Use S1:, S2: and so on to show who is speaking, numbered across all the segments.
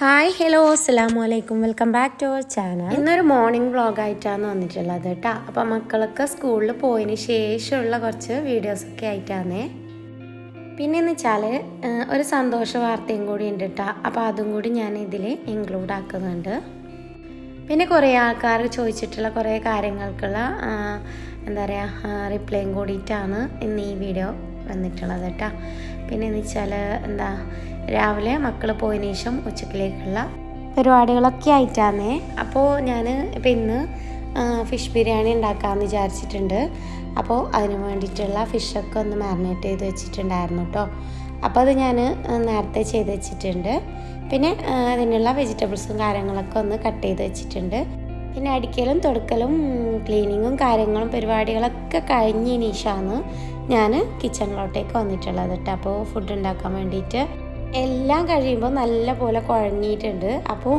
S1: Hi hello അസ്സാം വലൈക്കും welcome back to our channel ഇന്നൊരു മോർണിംഗ് വ്ലോഗ് ആയിട്ടാണ് വന്നിട്ടുള്ളത് കേട്ടോ അപ്പം മക്കളൊക്കെ സ്കൂളിൽ പോയതിന് ശേഷമുള്ള കുറച്ച് വീഡിയോസൊക്കെ ആയിട്ടാണ്. പിന്നെ എന്ന് വെച്ചാൽ ഒരു സന്തോഷ വാർത്തയും കൂടി ഉണ്ട് കേട്ടോ അപ്പോൾ അതും കൂടി ഞാൻ ഇതിൽ ഇൻക്ലൂഡ് ആക്കുന്നുണ്ട്. പിന്നെ കുറേ ആൾക്കാർ ചോദിച്ചിട്ടുള്ള കുറേ കാര്യങ്ങൾക്കുള്ള എന്താ പറയുക റിപ്ലൈയും കൂടിയിട്ടാണ് ഇന്ന് ഈ വീഡിയോ വന്നിട്ടുള്ളത് കേട്ടോ പിന്നെ എന്ന് വെച്ചാൽ എന്താ രാവിലെ മക്കൾ പോയതിനു ശേഷം ഉച്ചക്കിലേക്കുള്ള പരിപാടികളൊക്കെ ആയിട്ടാന്നേ? അപ്പോൾ ഞാൻ ഇപ്പം ഇന്ന് ഫിഷ് ബിരിയാണി ഉണ്ടാക്കാമെന്ന് വിചാരിച്ചിട്ടുണ്ട്. അപ്പോൾ അതിന് വേണ്ടിയിട്ടുള്ള ഫിഷൊക്കെ ഒന്ന് മാരിനേറ്റ് ചെയ്ത് വെച്ചിട്ടുണ്ടായിരുന്നു കേട്ടോ അപ്പോൾ അത് ഞാൻ നേരത്തെ ചെയ്ത് വെച്ചിട്ടുണ്ട്. പിന്നെ അതിനുള്ള വെജിറ്റബിൾസും കാര്യങ്ങളൊക്കെ ഒന്ന് കട്ട് ചെയ്ത് വെച്ചിട്ടുണ്ട്. പിന്നെ അടിക്കലും തുടക്കലും ക്ലീനിങ്ങും കാര്യങ്ങളും പരിപാടികളൊക്കെ കഴിഞ്ഞ് ശേഷമാണ് ഞാൻ കിച്ചണിലോട്ടേക്ക് വന്നിട്ടുള്ളത് കേട്ടോ അപ്പോൾ ഫുഡ് ഉണ്ടാക്കാൻ വേണ്ടിയിട്ട് എല്ലാം കഴിയുമ്പോൾ നല്ല പോലെ കുഴങ്ങിയിട്ടുണ്ട് അപ്പോൾ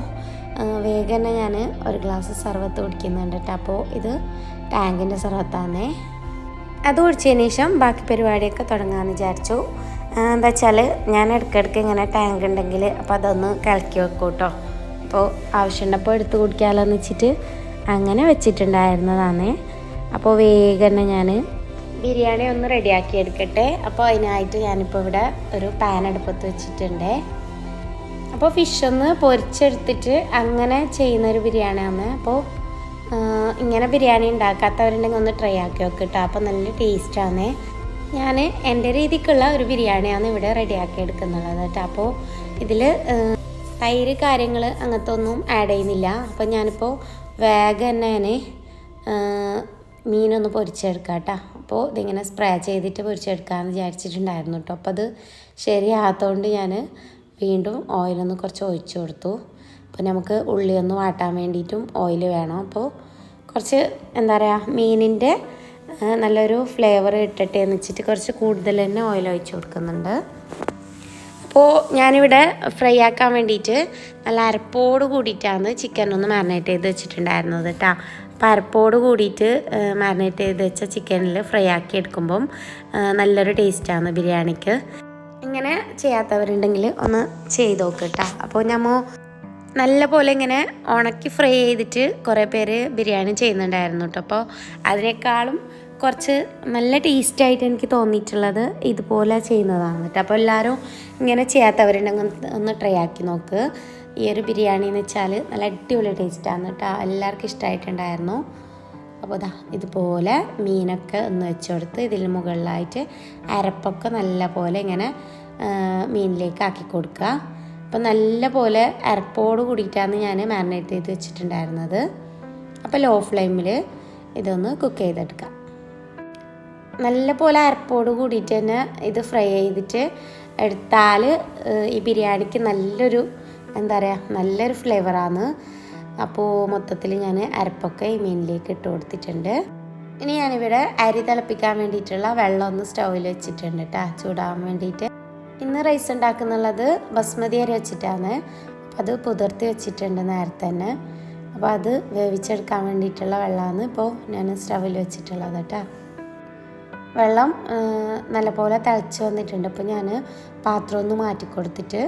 S1: വേഗം ഞാൻ ഒരു ഗ്ലാസ് സർവത്ത് കുടിക്കുന്നുണ്ട് കേട്ടോ അപ്പോൾ ഇത് ടാങ്കിന്റെ സർവത്താന്നേ. അത് കുടിച്ചതിന് ശേഷം ബാക്കി പരിപാടിയൊക്കെ തുടങ്ങാമെന്ന് വിചാരിച്ചു. എന്താ വെച്ചാൽ ഞാൻ ഇടയ്ക്കിടയ്ക്ക് ഇങ്ങനെ ടാങ്ക് ഉണ്ടെങ്കിൽ അപ്പോൾ അതൊന്ന് കലക്കി വെക്കൂട്ടോ. കേട്ടോ അപ്പോൾ ആവശ്യമുണ്ടപ്പോൾ എടുത്ത് കുടിക്കാമല്ലോ എന്ന് വെച്ചിട്ട് അങ്ങനെ വെച്ചിട്ടുണ്ടായിരുന്നതാണ്. അപ്പോൾ വേഗം തന്നെ ഞാൻ ബിരിയാണി ഒന്ന് റെഡിയാക്കി എടുക്കട്ടെ. അപ്പോൾ അതിനായിട്ട് ഞാനിപ്പോൾ ഇവിടെ ഒരു പാൻ അടുപ്പത്ത് വെച്ചിട്ടുണ്ട്. അപ്പോൾ ഫിഷ് ഒന്ന് പൊരിച്ചെടുത്തിട്ട് അങ്ങനെ ചെയ്യുന്നൊരു ബിരിയാണിയാണ്. അപ്പോൾ ഇങ്ങനെ ബിരിയാണി ഉണ്ടാക്കാത്തവരുണ്ടെങ്കിൽ ഒന്ന് ട്രൈ ആക്കി നോക്ക് കേട്ടോ അപ്പോൾ നല്ല ടേസ്റ്റാണ് ഞാൻ എന്റെ രീതിക്കുള്ള ഒരു ബിരിയാണിയാണ് ഇവിടെ റെഡിയാക്കി എടുക്കുന്നുള്ളത് കേട്ടോ അപ്പോൾ ഇതിൽ തൈര് കാര്യങ്ങൾ അങ്ങനത്തെ ഒന്നും ആഡ് ചെയ്യുന്നില്ല. അപ്പോൾ ഞാനിപ്പോൾ വേഗം തന്നെ ഞാൻ മീനൊന്ന് പൊരിച്ചെടുക്കാം കേട്ടോ അപ്പോൾ ഇതിങ്ങനെ സ്പ്രേ ചെയ്തിട്ട് പൊരിച്ചെടുക്കാമെന്ന് വിചാരിച്ചിട്ടുണ്ടായിരുന്നു കേട്ടോ അപ്പോൾ അത് ശരിയാകാത്തതുകൊണ്ട് ഞാൻ വീണ്ടും ഓയിലൊന്ന് കുറച്ച് ഒഴിച്ചു കൊടുത്തു. അപ്പോൾ നമുക്ക് ഉള്ളി ഒന്ന് വാട്ടാൻ വേണ്ടിയിട്ടും ഓയിൽ വേണം. അപ്പോൾ കുറച്ച് എന്താ പറയുക മീനിന്റെ നല്ലൊരു ഫ്ലേവർ ഇട്ടിട്ടേന്ന് വെച്ചിട്ട് കുറച്ച് കൂടുതൽ തന്നെ ഓയിൽ ഒഴിച്ച് കൊടുക്കുന്നുണ്ട്. അപ്പോൾ ഞാനിവിടെ ഫ്രൈ ആക്കാൻ വേണ്ടിയിട്ട് നല്ല അരപ്പോട് കൂടിയിട്ടാണ് ചിക്കൻ ഒന്ന് മാരിനേറ്റ് ചെയ്ത് വെച്ചിട്ടുണ്ടായിരുന്നത് കേട്ടോ അപ്പോൾ അരപ്പോട് കൂടിയിട്ട് മാരിനേറ്റ് ചെയ്ത് വെച്ച ചിക്കനിൽ ഫ്രൈ ആക്കി എടുക്കുമ്പം നല്ലൊരു ടേസ്റ്റാണ് ബിരിയാണിക്ക്. ഇങ്ങനെ ചെയ്യാത്തവരുണ്ടെങ്കിൽ ഒന്ന് ചെയ്ത് നോക്ക് കേട്ടോ അപ്പോൾ ഞമ്മ നല്ല പോലെ ഇങ്ങനെ ഉണക്കി ഫ്രൈ ചെയ്തിട്ട് കുറേ പേര് ബിരിയാണി ചെയ്യുന്നുണ്ടായിരുന്നു കേട്ടോ അപ്പോൾ അതിനേക്കാളും കുറച്ച് നല്ല ടേസ്റ്റായിട്ട് എനിക്ക് തോന്നിയിട്ടുള്ളത് ഇതുപോലെ ചെയ്യുന്നതാണ് കേട്ടോ. അപ്പോൾ എല്ലാവരും ഇങ്ങനെ ചെയ്യാത്തവരുണ്ടെങ്കിൽ ഒന്ന് ട്രൈ ആക്കി നോക്ക്. ഈ ഒരു ബിരിയാണി എന്ന് വെച്ചാൽ നല്ല അടിപൊളി ടേസ്റ്റാണ് കേട്ടോ. എല്ലാവർക്കും ഇഷ്ടമായിട്ടുണ്ടായിരുന്നു. അപ്പോൾ ഇതാ ഇതുപോലെ മീനൊക്കെ ഒന്ന് വെച്ച് കൊടുത്ത് ഇതിന് മുകളിലായിട്ട് അരപ്പൊക്കെ നല്ല പോലെ ഇങ്ങനെ മീനിലേക്ക് ആക്കി കൊടുക്കുക. അപ്പോൾ നല്ല പോലെ അരപ്പോട് കൂടിയിട്ടാണ് ഞാൻ മാരിനേറ്റ് ചെയ്ത് വെച്ചിട്ടുണ്ടായിരുന്നത്. അപ്പോൾ ലോ ഫ്ലെയിമിൽ ഇതൊന്ന് കുക്ക് ചെയ്തെടുക്കാം നല്ല പോലെ അരപ്പോട് കൂടിയിട്ട് തന്നെ ഇത് ഫ്രൈ ചെയ്തിട്ട് എടുത്താൽ ഈ ബിരിയാണിക്ക് നല്ലൊരു എന്താ പറയുക നല്ലൊരു ഫ്ലേവറാണ്. അപ്പോൾ മൊത്തത്തിൽ ഞാൻ അരപ്പൊക്കെ ഈ മീനിലേക്ക് ഇട്ട് കൊടുത്തിട്ടുണ്ട്. ഇനി ഞാനിവിടെ അരി തിളപ്പിക്കാൻ വേണ്ടിയിട്ടുള്ള വെള്ളം ഒന്ന് സ്റ്റൗവിൽ വെച്ചിട്ടുണ്ട് കേട്ടോ ചൂടാൻ വേണ്ടിയിട്ട്. ഇന്ന് റൈസ് ഉണ്ടാക്കുന്നുള്ളത് ബസ്മതി അരി വെച്ചിട്ടാണ്. അത് പുതിർത്തി വെച്ചിട്ടുണ്ട് നേരത്തെ തന്നെ. അപ്പോൾ അത് വേവിച്ചെടുക്കാൻ വേണ്ടിയിട്ടുള്ള വെള്ളമാണ് ഇപ്പോൾ ഞാൻ സ്റ്റൗവിൽ വെച്ചിട്ടുള്ളത് കേട്ടോ വെള്ളം നല്ലപോലെ തിളച്ച് വന്നിട്ടുണ്ട്. അപ്പോൾ ഞാൻ പാത്രം ഒന്ന് മാറ്റി കൊടുത്തിട്ട്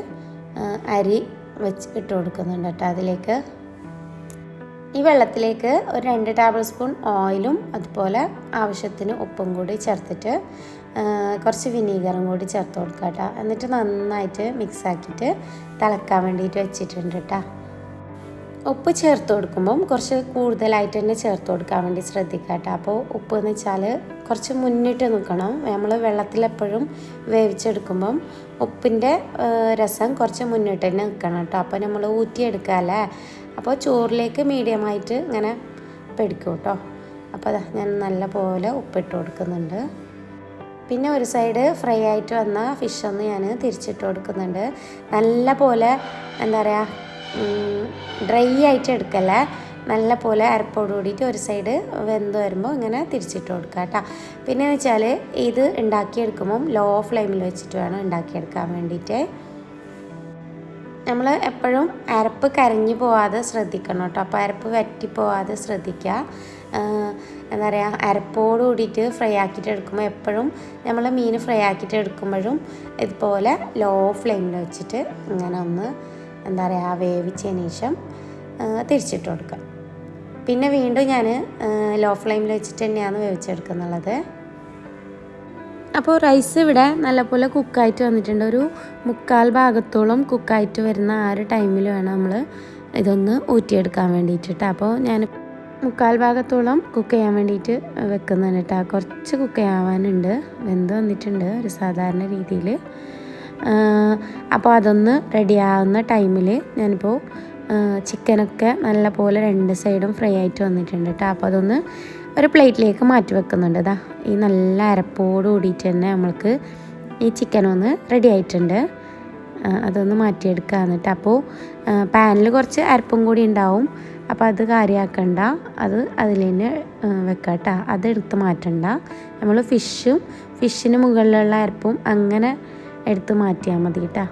S1: അരി വെച്ച് ഇട്ട് കൊടുക്കുന്നുണ്ട് കേട്ടോ അതിലേക്ക്. ഈ വെള്ളത്തിലേക്ക് ഒരു രണ്ട് ടേബിൾ സ്പൂൺ ഓയിലും അതുപോലെ ആവശ്യത്തിന് ഉപ്പും കൂടി ചേർത്തിട്ട് കുറച്ച് വിനീഗറും കൂടി ചേർത്ത് കൊടുക്കാം കേട്ടോ. എന്നിട്ട് നന്നായിട്ട് മിക്സ് ആക്കിയിട്ട് തിളക്കാൻ വേണ്ടിയിട്ട് വെച്ചിട്ടുണ്ട് കേട്ടോ. ഉപ്പ് ചേർത്ത് കൊടുക്കുമ്പം കുറച്ച് കൂടുതലായിട്ട് തന്നെ ചേർത്ത് കൊടുക്കാൻ വേണ്ടി ശ്രദ്ധിക്കുക കേട്ടോ അപ്പോൾ ഉപ്പ് എന്ന് വെച്ചാൽ കുറച്ച് മുന്നിട്ട് നിൽക്കണം. നമ്മൾ വെള്ളത്തിലെപ്പോഴും വേവിച്ചെടുക്കുമ്പം ഉപ്പിന്റെ രസം കുറച്ച് മുന്നിട്ട് തന്നെ നിൽക്കണം കേട്ടോ. അപ്പോൾ നമ്മൾ ഊറ്റിയെടുക്കാമല്ലേ അപ്പോൾ ചോറിലേക്ക് മീഡിയമായിട്ട് ഇങ്ങനെ പെടിക്കും കേട്ടോ. അപ്പോൾ ഞാൻ നല്ല പോലെ ഉപ്പിട്ട് കൊടുക്കുന്നുണ്ട്. പിന്നെ ഒരു സൈഡ് ഫ്രൈ ആയിട്ട് വന്ന ഫിഷ് ഒന്ന് ഞാൻ തിരിച്ചിട്ട് കൊടുക്കുന്നുണ്ട്. നല്ല പോലെ എന്താ പറയുക ഡ്രൈ ആയിട്ട് എടുക്കല്ലേ നല്ല പോലെ അരപ്പോട് കൂടിയിട്ട് ഒരു സൈഡ് വെന്ത് വരുമ്പോൾ ഇങ്ങനെ തിരിച്ചിട്ട് കൊടുക്കുക കേട്ടോ പിന്നെ വെച്ചാൽ ഇത് ഉണ്ടാക്കിയെടുക്കുമ്പം ലോ ഫ്ലെയിമിൽ വെച്ചിട്ട് വേണം ഉണ്ടാക്കിയെടുക്കാൻ വേണ്ടിയിട്ട്. നമ്മൾ എപ്പോഴും അരപ്പ് കരഞ്ഞു പോവാതെ ശ്രദ്ധിക്കണം കേട്ടോ അപ്പോൾ അരപ്പ് വറ്റി പോവാതെ ശ്രദ്ധിക്കുക എന്താ പറയുക അരപ്പോട് കൂടിയിട്ട് ഫ്രൈ ആക്കിയിട്ട് എടുക്കുമ്പോൾ എപ്പോഴും നമ്മൾ മീൻ ഫ്രൈ ആക്കിയിട്ട് എടുക്കുമ്പോഴും ഇതുപോലെ ലോ ഫ്ലെയിമിൽ വെച്ചിട്ട് ഇങ്ങനെ ഒന്ന് എന്താ പറയുക വേവിച്ചതിന് ശേഷം ആ, തിരിച്ചിട്ട് കൊടുക്കുക. പിന്നെ വീണ്ടും ഞാൻ ലോ ഫ്ലെയിമിൽ വെച്ചിട്ട് തന്നെയാണ് വേവിച്ചെടുക്കുന്നുള്ളത്. അപ്പോൾ റൈസ് ഇവിടെ നല്ലപോലെ കുക്കായിട്ട് വന്നിട്ടുണ്ട്. ഒരു മുക്കാൽ ഭാഗത്തോളം കുക്കായിട്ട് വരുന്ന ആ ഒരു ടൈമിൽ വേണം നമ്മൾ ഇതൊന്ന് ഊറ്റിയെടുക്കാൻ വേണ്ടിയിട്ട് അപ്പോൾ ഞാൻ മുക്കാൽ ഭാഗത്തോളം കുക്ക് ചെയ്യാൻ വേണ്ടിയിട്ട് വെക്കുന്നുണ്ട് കേട്ടോ. കുറച്ച് കുക്ക് ചെയ്യാവാനുണ്ട് വെന്ത് വന്നിട്ടുണ്ട് ഒരു സാധാരണ രീതിയിൽ. അപ്പോൾ അതൊന്ന് റെഡിയാവുന്ന ടൈമിൽ ഞാനിപ്പോൾ ചിക്കനൊക്കെ നല്ല പോലെ രണ്ട് സൈഡും ഫ്രൈ ആയിട്ട് വന്നിട്ടുണ്ട് കേട്ടോ. അപ്പോൾ അതൊന്ന് ഒരു പ്ലേറ്റിലേക്ക് മാറ്റി വെക്കുന്നുണ്ട്. ഇതാ ഈ നല്ല അരപ്പോട് കൂടിയിട്ട് തന്നെ നമ്മൾക്ക് ഈ ചിക്കൻ ഒന്ന് റെഡി ആയിട്ടുണ്ട്. അതൊന്ന് മാറ്റിയെടുക്കുക എന്നിട്ട് അപ്പോൾ പാനിൽ കുറച്ച് അരപ്പും കൂടി ഉണ്ടാവും. അപ്പോൾ അത് കാര്യമാക്കണ്ട അത് അതിൽ തന്നെ വെക്കുക കേട്ടോ. അത് എടുത്ത് മാറ്റണ്ട. നമ്മൾ ഫിഷും ഫിഷിന് മുകളിലുള്ള അരപ്പും അങ്ങനെ എടുത്ത് മാറ്റിയാൽ മതി കേട്ടോ.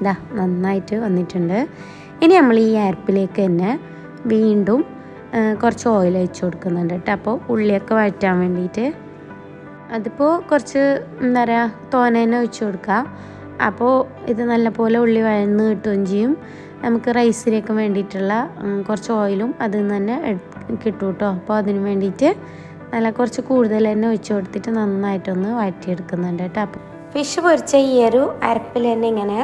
S1: ഇതാ നന്നായിട്ട് വന്നിട്ടുണ്ട്. ഇനി നമ്മൾ ഈ അരപ്പിലേക്ക് തന്നെ വീണ്ടും കുറച്ച് ഓയിൽ ഒഴിച്ച് കൊടുക്കുന്നുണ്ട് കേട്ടോ. അപ്പോൾ ഉള്ളിയൊക്കെ വഴറ്റാൻ വേണ്ടിയിട്ട്. അതിപ്പോൾ കുറച്ച് എന്താ പറയുക തോന തന്നെ ഒഴിച്ച് കൊടുക്കുക അപ്പോൾ ഇത് നല്ലപോലെ ഉള്ളി വഴന്ന് കിട്ടുകയും ചെയ്യും. നമുക്ക് റൈസിലേക്ക് വേണ്ടിയിട്ടുള്ള കുറച്ച് ഓയിലും അതിൽ നിന്ന് തന്നെ കിട്ടും കേട്ടോ. അപ്പോൾ അതിന് വേണ്ടിയിട്ട് നല്ല കുറച്ച് കൂടുതൽ തന്നെ ഒഴിച്ച് കൊടുത്തിട്ട് നന്നായിട്ടൊന്ന് വഴറ്റിയെടുക്കുന്നുണ്ട് കേട്ടോ. അപ്പോൾ ഫിഷ് പൊരിച്ച ഈ ഒരു അരപ്പിൽ തന്നെ ഇങ്ങനെ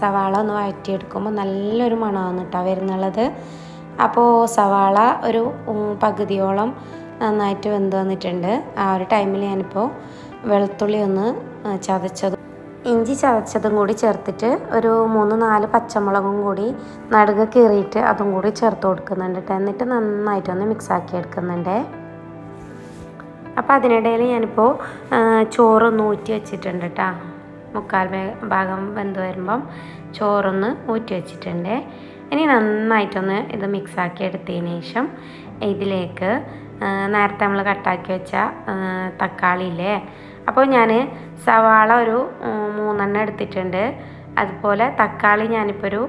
S1: സവാള ഒന്ന് വഴറ്റിയെടുക്കുമ്പോൾ നല്ലൊരു മണമാണ് കേട്ടോ വരുന്നുള്ളത്. അപ്പോൾ സവാള ഒരു പകുതിയോളം നന്നായിട്ട് വെന്ത് വന്നിട്ടുണ്ട്. ആ ഒരു ടൈമിൽ ഞാനിപ്പോൾ വെളുത്തുള്ളി ഒന്ന് ചതച്ചത് ഇഞ്ചി ചതച്ചതും കൂടി ചേർത്തിട്ട് ഒരു മൂന്ന് നാല് പച്ചമുളകും കൂടി നടുക കീറിയിട്ട് അതും കൂടി ചേർത്ത് കൊടുക്കുന്നുണ്ട് ട്ടോ. എന്നിട്ട് നന്നായിട്ടൊന്ന് മിക്സാക്കി എടുക്കുന്നുണ്ട്. അപ്പോൾ അതിനിടയിൽ ഞാനിപ്പോൾ ചോറൊന്ന് ഊറ്റി വെച്ചിട്ടുണ്ട് കേട്ടോ മുക്കാൽ ഭാഗം വെന്ത് വരുമ്പം ചോറൊന്ന് ഊറ്റി വെച്ചിട്ടുണ്ട്. ഇനി നന്നായിട്ടൊന്ന് ഇത് മിക്സാക്കി എടുത്തതിന് ശേഷം ഇതിലേക്ക് നേരത്തെ നമ്മൾ കട്ടാക്കി വെച്ച തക്കാളി ഇല്ലേ? അപ്പോൾ ഞാൻ സവാള ഒരു മൂന്നെണ്ണം എടുത്തിട്ടുണ്ട്. അതുപോലെ തക്കാളി ഞാനിപ്പോൾ ഒരു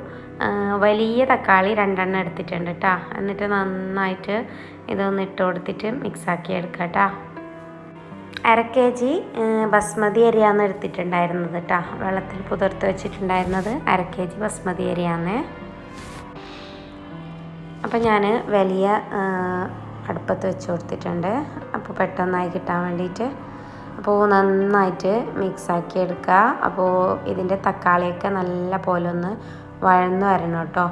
S1: വലിയ തക്കാളി രണ്ടെണ്ണം എടുത്തിട്ടുണ്ട് കേട്ടോ എന്നിട്ട് നന്നായിട്ട് ഇതൊന്ന് ഇട്ട് കൊടുത്തിട്ട് മിക്സാക്കി എടുക്കാം കേട്ടോ അര കെ ജി ബസ്മതി അരിയാണ് എടുത്തിട്ടുണ്ടായിരുന്നത് കേട്ടോ വെള്ളത്തിൽ പുതിർത്ത് വെച്ചിട്ടുണ്ടായിരുന്നത് അര കെ ജി ബസ്മതി അരിയാണ് അപ്പോൾ ഞാൻ വലിയ അടുപ്പത്ത് വെച്ച് കൊടുത്തിട്ടുണ്ട്. അപ്പോൾ പെട്ടെന്നായി കിട്ടാൻ വേണ്ടിയിട്ട് അപ്പോൾ നന്നായിട്ട് മിക്സാക്കി എടുക്കുക അപ്പോൾ ഇതിന്റെ തക്കാളിയൊക്കെ നല്ല പോലെ ഒന്ന് വഴന്ന് വരണം കേട്ടോ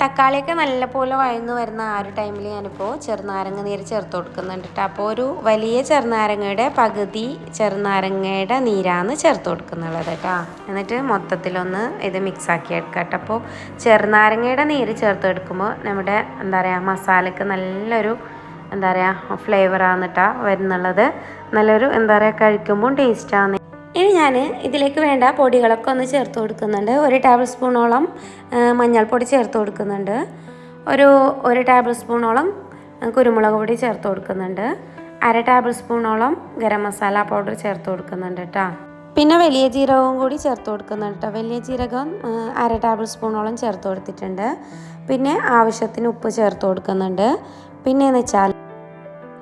S1: തക്കാളിയൊക്കെ നല്ലപോലെ വഴന്ന് വരുന്ന ആ ഒരു ടൈമിൽ ഞാനിപ്പോൾ ചെറുനാരങ്ങ നീര് ചേർത്ത് കൊടുക്കുന്നുണ്ട് കേട്ടോ അപ്പോൾ ഒരു വലിയ ചെറുനാരങ്ങയുടെ പകുതി ചെറുനാരങ്ങയുടെ നീരാണ് ചേർത്ത് കൊടുക്കുന്നുള്ളത് കേട്ടോ എന്നിട്ട് മൊത്തത്തിലൊന്ന് ഇത് മിക്സാക്കി എടുക്കാം കേട്ടോ അപ്പോൾ ചെറുനാരങ്ങയുടെ നീര് ചേർത്ത് എടുക്കുമ്പോൾ നമ്മുടെ എന്താ പറയുക മസാലയ്ക്ക് നല്ലൊരു എന്താ പറയുക ഫ്ലേവറാണ് കേട്ടോ വരുന്നുള്ളത്. നല്ലൊരു എന്താ പറയുക കഴിക്കുമ്പോൾ ടേസ്റ്റാണ് ഇനി ഞാൻ ഇതിലേക്ക് വേണ്ട പൊടികളൊക്കെ ഒന്ന് ചേർത്ത് കൊടുക്കുന്നുണ്ട്. ഒരു ടേബിൾ സ്പൂണോളം മഞ്ഞൾപ്പൊടി ചേർത്ത് കൊടുക്കുന്നുണ്ട്. ഒരു ഒരു ടേബിൾ സ്പൂണോളം കുരുമുളക് പൊടി ചേർത്ത് കൊടുക്കുന്നുണ്ട്. അര ടേബിൾ സ്പൂണോളം ഗരം മസാല പൗഡർ ചേർത്ത് കൊടുക്കുന്നുണ്ട് കേട്ടോ പിന്നെ വലിയ ജീരകവും കൂടി ചേർത്ത് കൊടുക്കുന്നുണ്ട് കേട്ടോ വലിയ ജീരകം അര ടേബിൾ സ്പൂണോളം ചേർത്ത് കൊടുത്തിട്ടുണ്ട്. പിന്നെ ആവശ്യത്തിന് ഉപ്പ് ചേർത്ത് കൊടുക്കുന്നുണ്ട്. പിന്നെ എന്ന് വെച്ചാൽ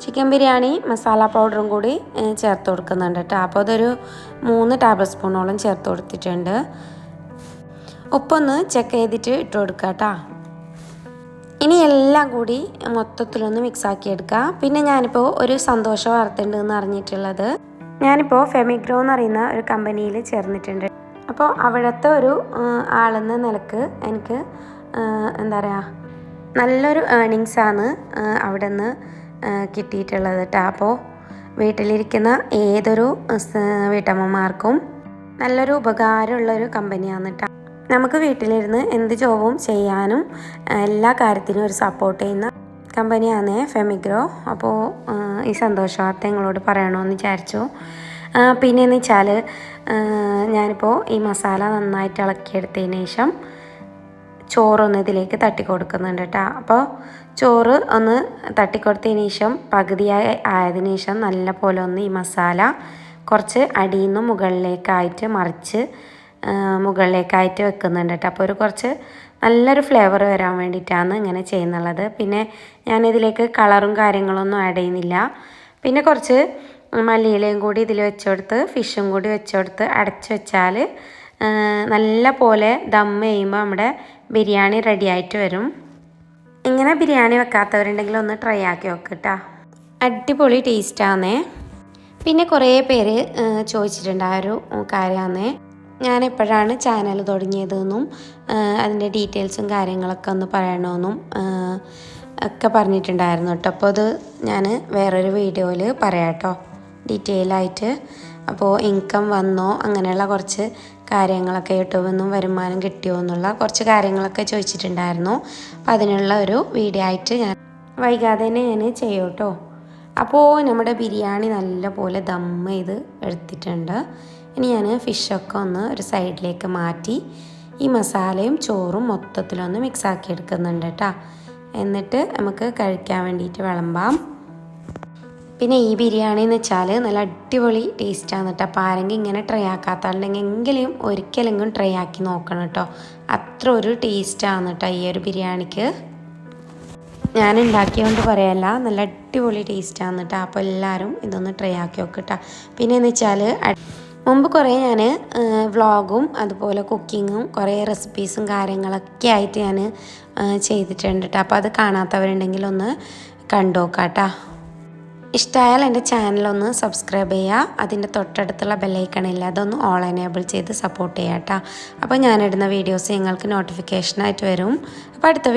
S1: ചിക്കൻ ബിരിയാണി മസാല പൗഡറും കൂടി ചേർത്ത് കൊടുക്കുന്നുണ്ട് കേട്ടോ. അപ്പോൾ അതൊരു മൂന്ന് ടേബിൾ സ്പൂണോളം ചേർത്ത് കൊടുത്തിട്ടുണ്ട്. ഉപ്പൊന്ന് ചെക്ക് ചെയ്തിട്ട് ഇട്ട് കൊടുക്കുക കേട്ടോ. ഇനി എല്ലാം കൂടി മൊത്തത്തിലൊന്ന് മിക്സ് ആക്കി എടുക്കുക. പിന്നെ ഞാനിപ്പോൾ ഒരു സന്തോഷ വാർത്ത ഉണ്ടെന്ന് അറിഞ്ഞിട്ടുള്ളത്. ഞാനിപ്പോൾ ഫെമിഗ്രോ എന്ന് പറയുന്ന ഒരു കമ്പനിയിൽ ചേർന്നിട്ടുണ്ട്. അപ്പോൾ അവിടുത്തെ ഒരു ആളെന്ന നിലയ്ക്ക് എനിക്ക് എന്താ പറയുക നല്ലൊരു ഏണിങ്സാണ് അവിടെ നിന്ന് കിട്ടിയിട്ടുള്ളത്. കേട്ടോ അപ്പോൾ വീട്ടിലിരിക്കുന്ന ഏതൊരു വീട്ടമ്മമാർക്കും നല്ലൊരു ഉപകാരമുള്ള ഒരു കമ്പനിയാണ് കേട്ടോ നമുക്ക് വീട്ടിലിരുന്ന് എന്ത് ജോബും ചെയ്യാനും എല്ലാ കാര്യത്തിനും ഒരു സപ്പോർട്ട് ചെയ്യുന്ന കമ്പനിയാണ് ഫെമിഗ്രോ. അപ്പോൾ ഈ സന്തോഷ വാർത്ത നിങ്ങളോട് പറയണമെന്ന് വിചാരിച്ചു. പിന്നെയെന്ന് വെച്ചാൽ ഞാനിപ്പോൾ ഈ മസാല നന്നായിട്ട് ഇളക്കിയെടുത്തതിന് ശേഷം ചോറൊന്ന് ഇതിലേക്ക് തട്ടി കൊടുക്കുന്നുണ്ട് കേട്ടോ അപ്പോൾ ചോറ് ഒന്ന് തട്ടിക്കൊടുത്തതിന് ശേഷം പകുതിയായി ആയതിനു ശേഷം നല്ല പോലെ ഒന്ന് ഈ മസാല കുറച്ച് അടിയിൽ നിന്നും മുകളിലേക്കായിട്ട് മറിച്ച് മുകളിലേക്കായിട്ട് വെക്കുന്നുണ്ട് കേട്ടോ. അപ്പോൾ ഒരു കുറച്ച് നല്ലൊരു ഫ്ലേവർ വരാൻ വേണ്ടിയിട്ടാണ് ഇങ്ങനെ ചെയ്യുന്നുള്ളത്. പിന്നെ ഞാനിതിലേക്ക് കളറും കാര്യങ്ങളൊന്നും ആഡ് ചെയ്യുന്നില്ല. പിന്നെ കുറച്ച് മല്ലിയിലയും കൂടി ഇതിൽ വെച്ചുകൊടുത്ത് ഫിഷും കൂടി വെച്ചുകൊടുത്ത് അടച്ച് വെച്ചാൽ നല്ല പോലെ ദം ചെയ്യുമ്പോൾ നമ്മുടെ ബിരിയാണി റെഡി ആയിട്ട് വരും. ഇങ്ങനെ ബിരിയാണി വെക്കാത്തവരുണ്ടെങ്കിൽ ഒന്ന് ട്രൈ ആക്കി നോക്ക് കേട്ടോ അടിപൊളി ടേസ്റ്റാന്നേ പിന്നെ കുറേ പേര് ചോദിച്ചിട്ടുണ്ട് ആ ഒരു കാര്യമാന്നേ ഞാൻ എപ്പോഴാണ് ചാനൽ തുടങ്ങിയതെന്നും അതിന്റെ ഡീറ്റെയിൽസും കാര്യങ്ങളൊക്കെ ഒന്ന് പറയണമെന്നും ഒക്കെ പറഞ്ഞിട്ടുണ്ടായിരുന്നു കേട്ടോ അപ്പോൾ അത് ഞാൻ വേറൊരു വീഡിയോയിൽ പറയാം കേട്ടോ ഡീറ്റെയിൽ ആയിട്ട്. അപ്പോൾ ഇൻകം വന്നോ അങ്ങനെയുള്ള കുറച്ച് കാര്യങ്ങളൊക്കെ യൂട്യൂബിൽ നിന്നും വരുമാനം കിട്ടിയോ എന്നുള്ള കുറച്ച് കാര്യങ്ങളൊക്കെ ചോദിച്ചിട്ടുണ്ടായിരുന്നു. അപ്പോൾ അതിനുള്ള ഒരു വീഡിയോ ആയിട്ട് ഞാൻ വൈകാതെ തന്നെ ഞാൻ ചെയ്യും കേട്ടോ അപ്പോൾ നമ്മുടെ ബിരിയാണി നല്ലപോലെ ദം ചെയ്ത് എടുത്തിട്ടുണ്ട്. ഇനി ഞാൻ ഫിഷൊക്കെ ഒന്ന് ഒരു സൈഡിലേക്ക് മാറ്റി ഈ മസാലയും ചോറും മൊത്തത്തിലൊന്ന് മിക്സാക്കി എടുക്കുന്നുണ്ട് കേട്ടോ. എന്നിട്ട് നമുക്ക് കഴിക്കാൻ വേണ്ടിയിട്ട് വിളമ്പാം. പിന്നെ ഈ ബിരിയാണി എന്ന് വെച്ചാൽ നല്ല അടിപൊളി ടേസ്റ്റാണ് കേട്ടോ അപ്പോൾ ആരെങ്കിലും ഇങ്ങനെ ട്രൈ ആക്കാത്ത ആളുണ്ടെങ്കിൽ എങ്കിലും ഒരിക്കലെങ്കിലും ട്രൈ ആക്കി നോക്കണം കേട്ടോ അത്ര ഒരു ടേസ്റ്റാണ് കേട്ടോ ഈ ഒരു ബിരിയാണിക്ക്. ഞാൻ ഉണ്ടാക്കിയതുകൊണ്ട് പറയല്ല നല്ല അടിപൊളി ടേസ്റ്റാണ് കേട്ടോ അപ്പോൾ എല്ലാവരും ഇതൊന്ന് ട്രൈ ആക്കി നോക്കട്ടോ പിന്നെ എന്ന് വെച്ചാൽ മുമ്പ് കുറേ ഞാൻ വ്ളോഗും അതുപോലെ കുക്കിങ്ങും കുറേ റെസിപ്പീസും കാര്യങ്ങളൊക്കെ ആയിട്ട് ഞാൻ ചെയ്തിട്ടുണ്ട് കേട്ടോ അപ്പോൾ അത് കാണാത്തവരുണ്ടെങ്കിൽ ഒന്ന് കണ്ടു നോക്കാട്ടോ ഇഷ്ടമായാൽ എന്റെ ചാനലൊന്ന് സബ്സ്ക്രൈബ് ചെയ്യുക. അതിന്റെ തൊട്ടടുത്തുള്ള ബെല്ലൈക്കണില്ല അതൊന്ന് ഓൾ എനേബിൾ ചെയ്ത് സപ്പോർട്ട് ചെയ്യാം കേട്ടോ അപ്പോൾ ഞാനിടുന്ന വീഡിയോസ് നിങ്ങൾക്ക് നോട്ടിഫിക്കേഷനായിട്ട് വരും. അപ്പോൾ അടുത്ത